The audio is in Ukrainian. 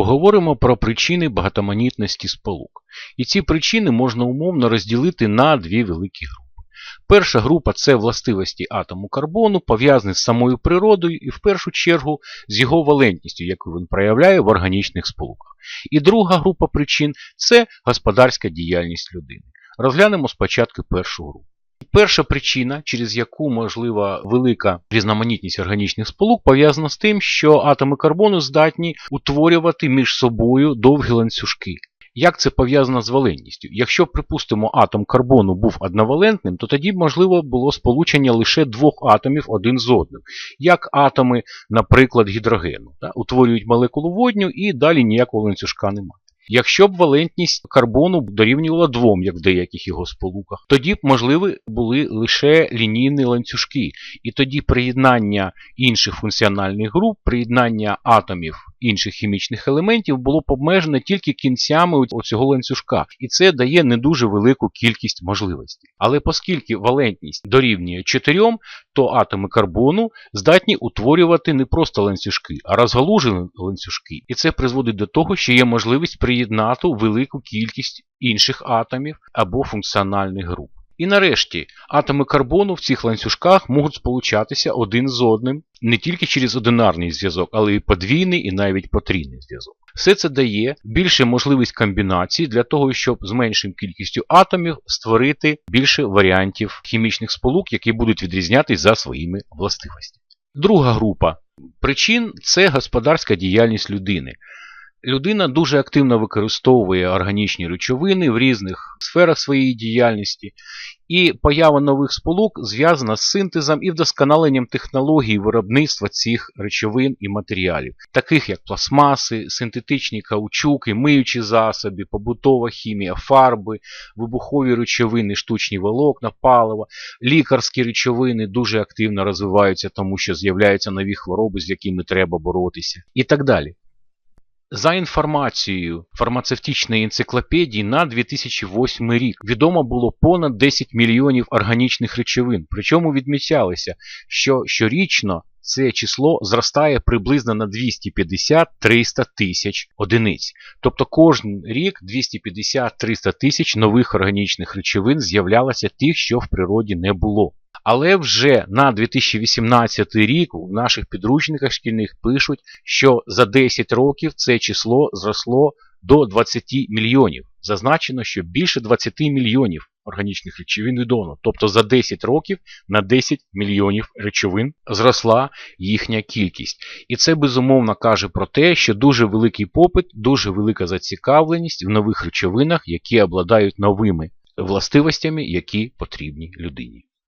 Поговоримо про причини багатоманітності сполук. І ці причини можна умовно розділити на дві великі групи. Перша група це властивості атому карбону, пов'язані з самою природою і в першу чергу з його валентністю, яку він проявляє в органічних сполуках. І друга група причин це господарська діяльність людини. Розглянемо спочатку першу групу. Перша причина, через яку можлива велика різноманітність органічних сполук, пов'язана з тим, що атоми карбону здатні утворювати між собою довгі ланцюжки. Як це пов'язано з валентністю? Якщо, припустимо, атом карбону був одновалентним, то тоді можливо було сполучення лише двох атомів один з одним, як атоми, наприклад, гідрогену. Да? Утворюють молекулу водню і далі ніякого ланцюжка немає. Якщо б валентність карбону дорівнювала двом, як в деяких його сполуках, тоді б можливі були лише лінійні ланцюжки. І тоді приєднання інших функціональних груп, приєднання атомів інших хімічних елементів було б обмежене тільки кінцями цього ланцюжка. І це дає не дуже велику кількість можливостей. Але оскільки валентність дорівнює 4, то атоми карбону здатні утворювати не просто ланцюжки, а розгалужені ланцюжки. І це призводить до того, що є можливість приєднати велику кількість інших атомів або функціональних груп. І нарешті атоми карбону в цих ланцюжках можуть сполучатися один з одним не тільки через одинарний зв'язок, але й подвійний і навіть потрійний зв'язок. Все це дає більше можливість комбінації для того, щоб з меншою кількістю атомів створити більше варіантів хімічних сполук, які будуть відрізнятися за своїми властивостями. Друга група причин це господарська діяльність людини. Людина дуже активно використовує органічні речовини в різних сферах своєї діяльності, і поява нових сполук зв'язана з синтезом і вдосконаленням технологій виробництва цих речовин і матеріалів, таких як пластмаси, синтетичні каучуки, миючі засоби, побутова хімія, фарби, вибухові речовини, штучні волокна, паливо, лікарські речовини дуже активно розвиваються, тому що з'являються нові хвороби, з якими треба боротися, і так далі. За інформацією фармацевтичної енциклопедії на 2008 рік відомо було понад 10 мільйонів органічних речовин. Причому відмічалося, що щорічно це число зростає приблизно на 250-300 тисяч одиниць. Тобто кожен рік 250-300 тисяч нових органічних речовин з'являлося тих, що в природі не було. Але вже на 2018 рік в наших підручниках шкільних пишуть, що за 10 років це число зросло до 20 мільйонів. Зазначено, що більше 20 мільйонів органічних речовин відомо. Тобто за 10 років на 10 мільйонів речовин зросла їхня кількість. І це безумовно каже про те, що дуже великий попит, дуже велика зацікавленість в нових речовинах, які обладають новими властивостями, які потрібні людині.